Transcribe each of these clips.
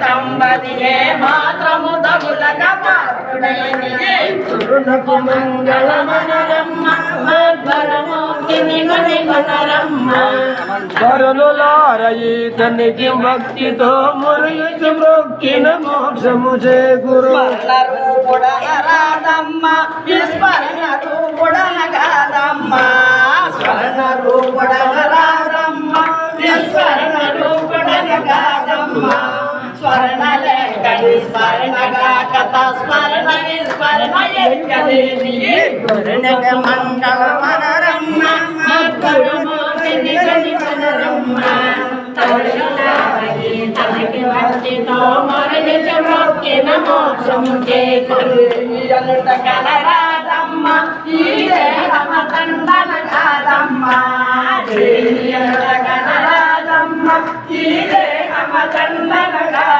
తంబదియే మాత్రము తగులక మధ్వరమోకిని గని మనరమ్మ తనికి భక్తితో మురించి మొక్కిన మోక్షము స్మరణ రూపుడన రాదమ్మ విస్మరణ రూపుడన కాదమ్మ స్మరణ రూపుడన రాదమ్మ విస్మరణ గురునగ మంగళ మనరమ్మ మనరమ్మ తనకి మోక్షము చేకూరు అనుట కలరాదమ్మ ఈ దేహమ తండన కాదమ్మ. అనుట కలరాదమ్మ ఈ దేహమ తండన కాదమ్మ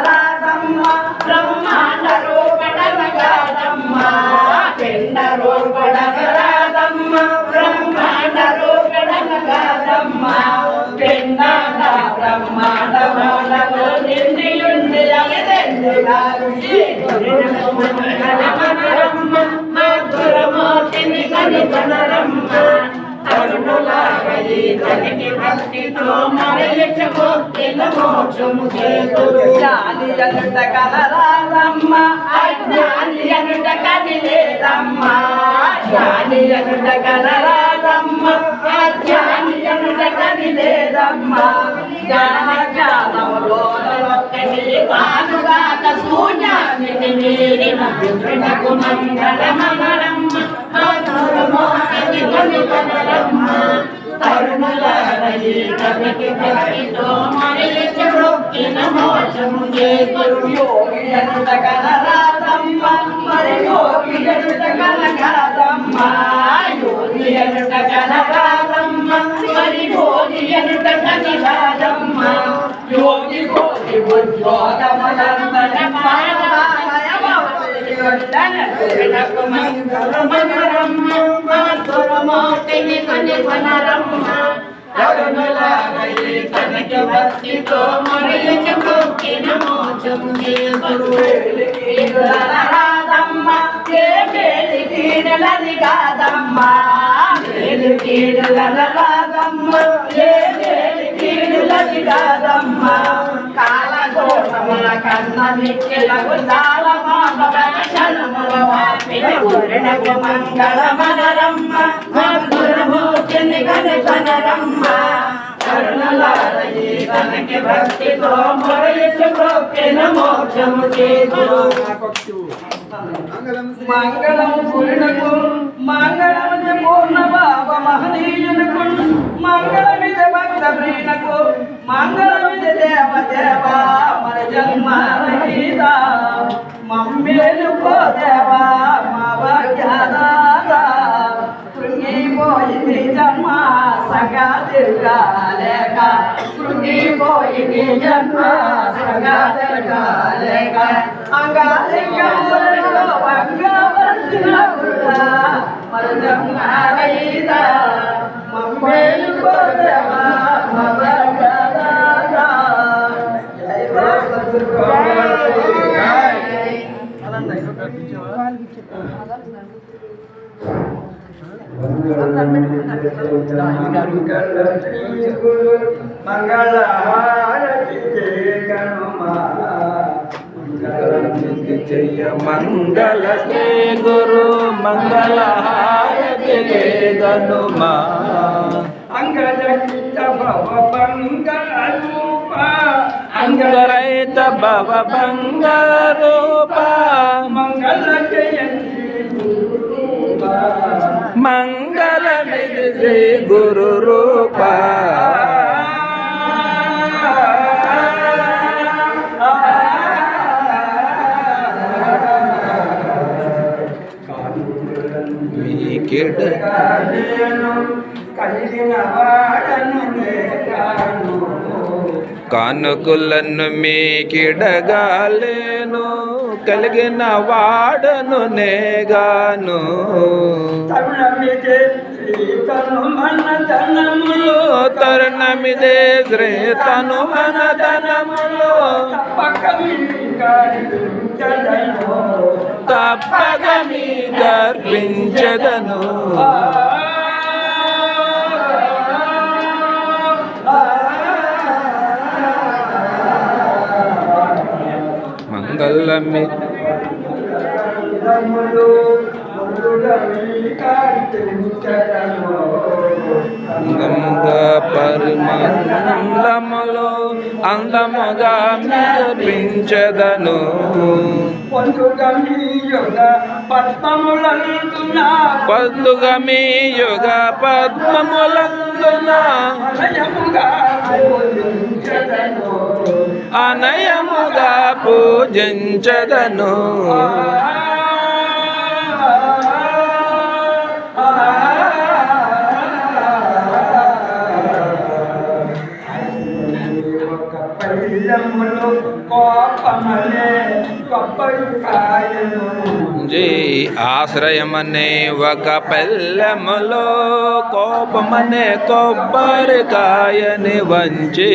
మోక్షము చేకూరు జాలి అనుట కలరాదమ్మ అజ్ఞాని అనుట కలరాదమ్మ అనుట కదిలేదమ్మ జ్ఞానజ్ఞానములో ఒక్కటి యోగి అనుట కలరాదమ్మ మరి యోగి అనుట కలగాదమ్మ యోగి అనుట అనుట యోగి కోటి ఉద్యోగములందర మధురమోటిని కొని వనరమ్మ కరుణలాగయి తనకి భక్తితో మరలిక మొక్కిన మోచము చేకూరుదమ్మ ఏ మేలి కీడలని కాదమ్మ మేలు కీడలన కాదమ్మ ఏ మేలి కీడులని కాదమ్మ కాల కన్న నిత్యులకు చాలా మంగళ మనరమ్మ మధురభూతిని కనకనరమ్మ తనకి భక్తితో మొరలిచు మోక్షము చేకూరు మంగళం పూర్ణకు మంగళం పూర్ణ బాబ మహనీయునకు మంగళమిద భక్త ప్రీణకు మంగళమిద దేవ దేవ మన జన్మ రహిత మమ్మేలుకో దేవా మా భాగ్యదాత కృంగిపోయింది జన్మ సగా తిరగాలేక కృంగిపోయింది జన్మ సగా తిరగాలేక అంగాలింగములలో భంగవలసిన గురుడా మన జై మంగళ మంగళ శ్రీ గురు మంగళ హారతి గనుమా అంగరహిత భవ మంగళ రూప అంగరైత భవ బంగారూప. మంగళ జయంతి మంగళ శ్రీ గురు రూపా నేగాను కానుకలను మీకిడగాలేను కలిగిన వాడను నేగాను తరుణమిదే శ్రీ తను మన ధనములో తప్పక మీకరించదను తప్పక మీ గర్వించదను మంగళమి. అందముగా పరిమండములో అందముగా మెప్పించదను. పొందుగా మీ యొక్క పద్మములందునా? పద్దుగా మీ యుగ పద్మములందున? అనయముగా పూజించదను. జీ ఆశ్రయమనే ఒక పెళ్ళెములో కోపమనే కొబ్బరికాయని వంచి.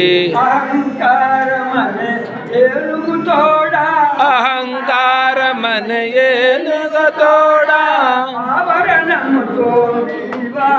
అహంకారమనే ఆవరణముతో నీవా